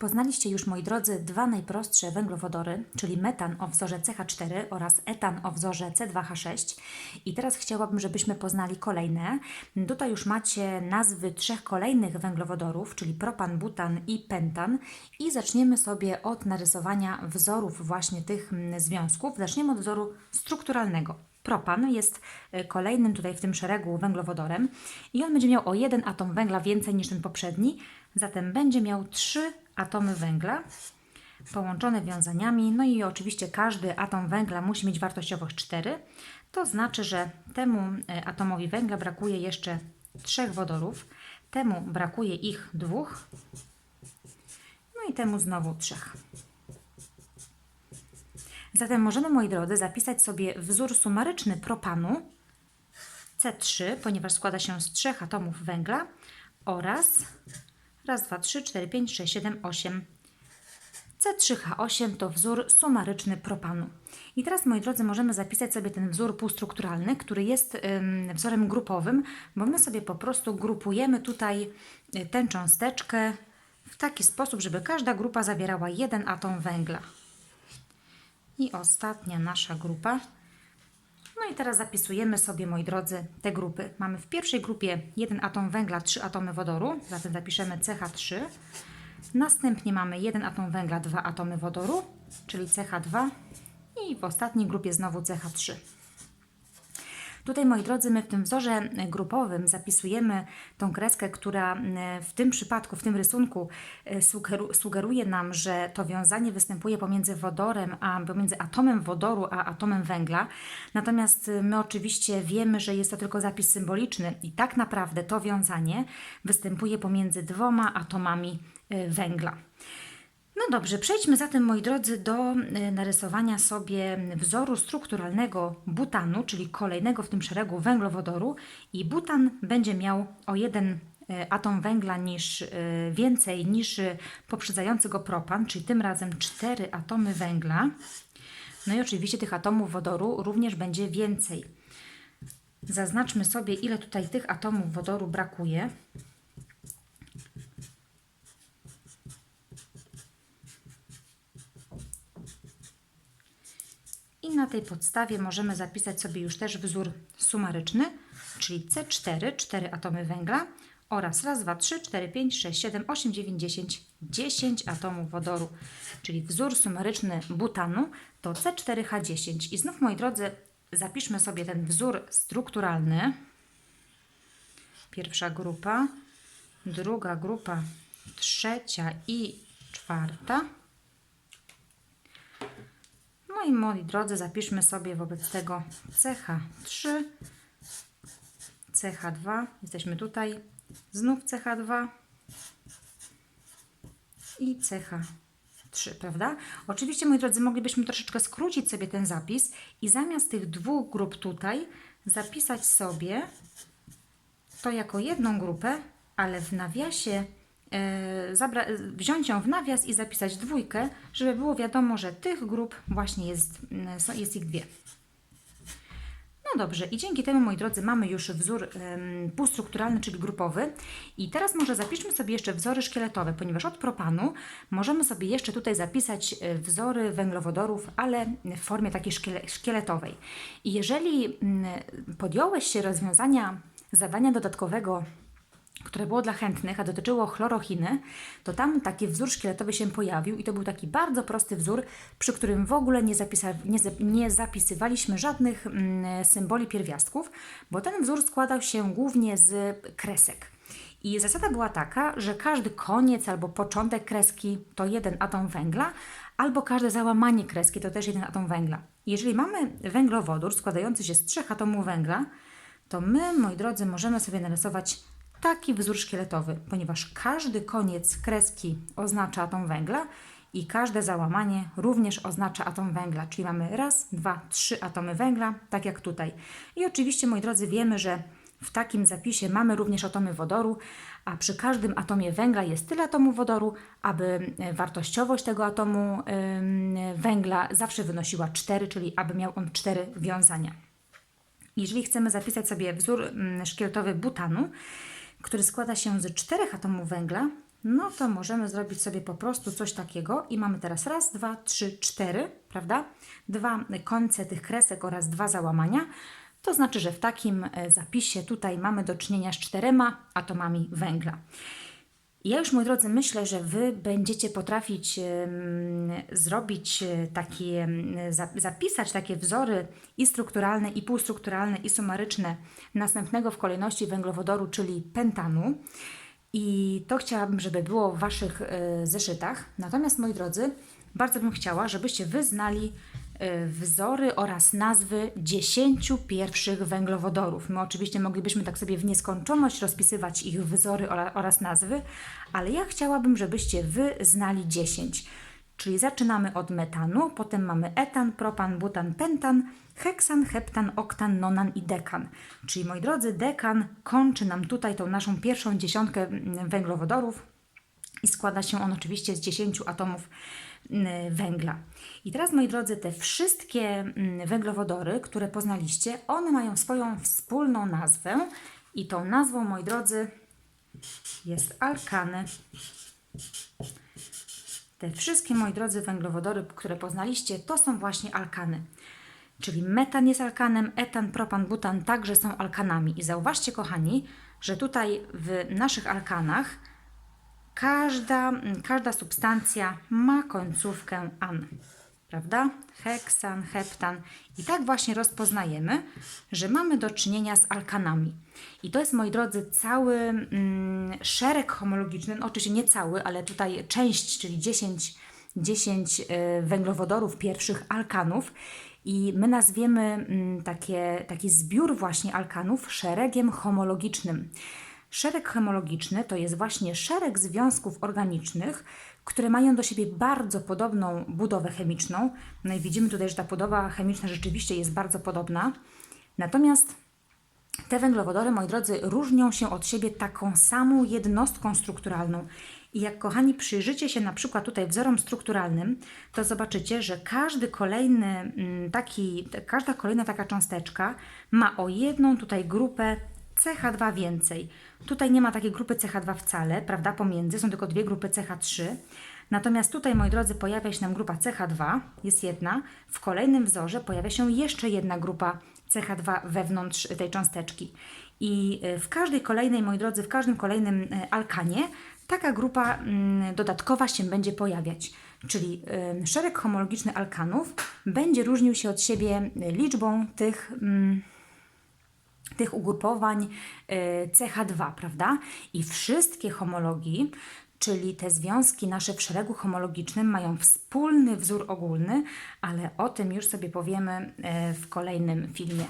Poznaliście już, moi drodzy, dwa najprostsze węglowodory, czyli metan o wzorze CH4 oraz etan o wzorze C2H6. I teraz chciałabym, żebyśmy poznali kolejne. Tutaj już macie nazwy trzech kolejnych węglowodorów, czyli propan, butan i pentan. I zaczniemy sobie od narysowania wzorów właśnie tych mm, związków. Zaczniemy od wzoru strukturalnego. Propan jest y, kolejnym tutaj w tym szeregu węglowodorem i on będzie miał o jeden atom węgla więcej niż ten poprzedni, zatem będzie miał trzy atomy węgla połączone wiązaniami. No i oczywiście każdy atom węgla musi mieć wartościowość 4. To znaczy, że temu y, atomowi węgla brakuje jeszcze trzech wodorów, temu brakuje ich dwóch, no i temu znowu trzech. Zatem możemy, moi drodzy, zapisać sobie wzór sumaryczny propanu C3, ponieważ składa się z trzech atomów węgla oraz raz, dwa, trzy, cztery, pięć, sześć, siedem, osiem. C3H8 to wzór sumaryczny propanu. I teraz, moi drodzy, możemy zapisać sobie ten wzór półstrukturalny, który jest ym, wzorem grupowym, bo my sobie po prostu grupujemy tutaj y, tę cząsteczkę w taki sposób, żeby każda grupa zawierała jeden atom węgla. I ostatnia nasza grupa. No i teraz zapisujemy sobie, moi drodzy, te grupy. Mamy w pierwszej grupie jeden atom węgla, trzy atomy wodoru, zatem zapiszemy CH3. Następnie mamy jeden atom węgla, dwa atomy wodoru, czyli CH2 i w ostatniej grupie znowu CH3. Tutaj, moi drodzy, my w tym wzorze grupowym zapisujemy tą kreskę, która e, w tym przypadku, w tym rysunku e, sugeru- sugeruje nam, że to wiązanie występuje pomiędzy wodorem, a pomiędzy atomem wodoru a atomem węgla. Natomiast e, my oczywiście wiemy, że jest to tylko zapis symboliczny i tak naprawdę to wiązanie występuje pomiędzy dwoma atomami węgla. No dobrze, przejdźmy zatem, moi drodzy, do e, narysowania sobie wzoru strukturalnego butanu, czyli kolejnego w tym szeregu węglowodoru. I butan będzie miał o jeden e, atom węgla niż, e, więcej niż poprzedzający go propan, czyli tym razem cztery atomy węgla. No i oczywiście tych atomów wodoru również będzie więcej. Zaznaczmy sobie, ile tutaj tych atomów wodoru brakuje. Na tej podstawie możemy zapisać sobie już też wzór sumaryczny, czyli C4, 4 atomy węgla oraz raz, dwa, trzy, cztery, pięć, sześć, siedem, osiem, dziewięć, dziesięć, 10 atomów wodoru, czyli wzór sumaryczny butanu to C4H10. I znów, moi drodzy, zapiszmy sobie ten wzór strukturalny. Pierwsza grupa, druga grupa, trzecia i czwarta. No i moi drodzy, zapiszmy sobie wobec tego CH3, CH2, jesteśmy tutaj, znów CH2 i CH3, prawda? Oczywiście, moi drodzy, moglibyśmy troszeczkę skrócić sobie ten zapis i zamiast tych dwóch grup tutaj zapisać sobie to jako jedną grupę, ale w nawiasie wziąć ją w nawias i zapisać dwójkę, żeby było wiadomo, że tych grup właśnie jest, jest ich dwie. No dobrze, i dzięki temu, moi drodzy, mamy już wzór em, półstrukturalny, czyli grupowy. I teraz może zapiszmy sobie jeszcze wzory szkieletowe, ponieważ od propanu możemy sobie jeszcze tutaj zapisać e, wzory węglowodorów, ale w formie takiej szkiele- szkieletowej. I jeżeli podjąłeś się rozwiązania zadania dodatkowego które było dla chętnych, a dotyczyło chlorochiny, to tam taki wzór szkieletowy się pojawił i to był taki bardzo prosty wzór, przy którym w ogóle nie, zapisa- nie, nie zapisywaliśmy żadnych mm, symboli pierwiastków, bo ten wzór składał się głównie z kresek. I zasada była taka, że każdy koniec albo początek kreski to jeden atom węgla, albo każde załamanie kreski to też jeden atom węgla. Jeżeli mamy węglowodór składający się z trzech atomów węgla, to my, moi drodzy, możemy sobie narysować taki wzór szkieletowy, ponieważ każdy koniec kreski oznacza atom węgla i każde załamanie również oznacza atom węgla, czyli mamy raz, dwa, trzy atomy węgla, tak jak tutaj. I oczywiście, moi drodzy, wiemy, że w takim zapisie mamy również atomy wodoru, a przy każdym atomie węgla jest tyle atomów wodoru, aby e, wartościowość tego atomu węgla zawsze wynosiła 4, czyli aby miał on 4 wiązania. Jeżeli chcemy zapisać sobie wzór mm, szkieletowy butanu, który składa się z czterech atomów węgla, no to możemy zrobić sobie po prostu coś takiego i mamy teraz raz, dwa, trzy, cztery, prawda? Dwa końce tych kresek oraz dwa załamania. To znaczy, że w takim e, zapisie tutaj mamy do czynienia z czterema atomami węgla. Ja już, moi drodzy, myślę, że Wy będziecie potrafić zrobić e, takie, zapisać takie wzory i strukturalne, i półstrukturalne, i sumaryczne następnego w kolejności węglowodoru, czyli pentanu. I to chciałabym, żeby było w Waszych e, zeszytach. Natomiast, moi drodzy, bardzo bym chciała, żebyście Wy znali e, wzory oraz nazwy 10 pierwszych węglowodorów. My oczywiście moglibyśmy tak sobie w nieskończoność rozpisywać ich wzory ora- oraz nazwy, ale ja chciałabym, żebyście Wy znali 10. Czyli zaczynamy od metanu, potem mamy etan, propan, butan, pentan, heksan, heptan, oktan, nonan i dekan. Czyli moi drodzy, dekan kończy nam tutaj tą naszą pierwszą dziesiątkę mm, węglowodorów i składa się on oczywiście z 10 atomów węgla. I teraz, moi drodzy, te wszystkie mm, węglowodory, które poznaliście, one mają swoją wspólną nazwę i tą nazwą, moi drodzy, jest alkany. Te wszystkie, moi drodzy, węglowodory, które poznaliście, to są właśnie alkany. Czyli metan jest alkanem, etan, propan, butan także są alkanami. I zauważcie, kochani, że tutaj w naszych alkanach każda, każda substancja ma końcówkę an. Prawda? Heksan, heptan. I tak właśnie rozpoznajemy, że mamy do czynienia z alkanami. I to jest, moi drodzy, cały mm, szereg homologiczny, no, oczywiście nie cały, ale tutaj część, czyli 10, 10 y, węglowodorów pierwszych alkanów. I my nazwiemy mm, takie, taki zbiór właśnie alkanów szeregiem homologicznym. Szereg homologiczny to jest właśnie szereg związków organicznych, które mają do siebie bardzo podobną budowę chemiczną. No i widzimy tutaj, że ta budowa chemiczna rzeczywiście jest bardzo podobna. Natomiast te węglowodory, moi drodzy, różnią się od siebie taką samą jednostką strukturalną. I jak kochani przyjrzycie się na przykład tutaj wzorom strukturalnym, to zobaczycie, że każdy kolejny mm, taki, każda kolejna taka cząsteczka ma o jedną tutaj grupę CH2 więcej. Tutaj nie ma takiej grupy CH2 wcale, prawda, pomiędzy, są tylko dwie grupy CH3. Natomiast tutaj, moi drodzy, pojawia się nam grupa CH2, jest jedna. W kolejnym wzorze pojawia się jeszcze jedna grupa CH2 wewnątrz tej cząsteczki. I y, w każdej kolejnej, moi drodzy, w każdym kolejnym y, alkanie taka grupa mm, dodatkowa się będzie pojawiać. Czyli y, szereg homologiczny alkanów będzie różnił się od siebie liczbą tych. Tych ugrupowań y, CH2, prawda? I wszystkie homologii, czyli te związki nasze w szeregu homologicznym mają wspólny wzór ogólny, ale o tym już sobie powiemy y, w kolejnym filmie.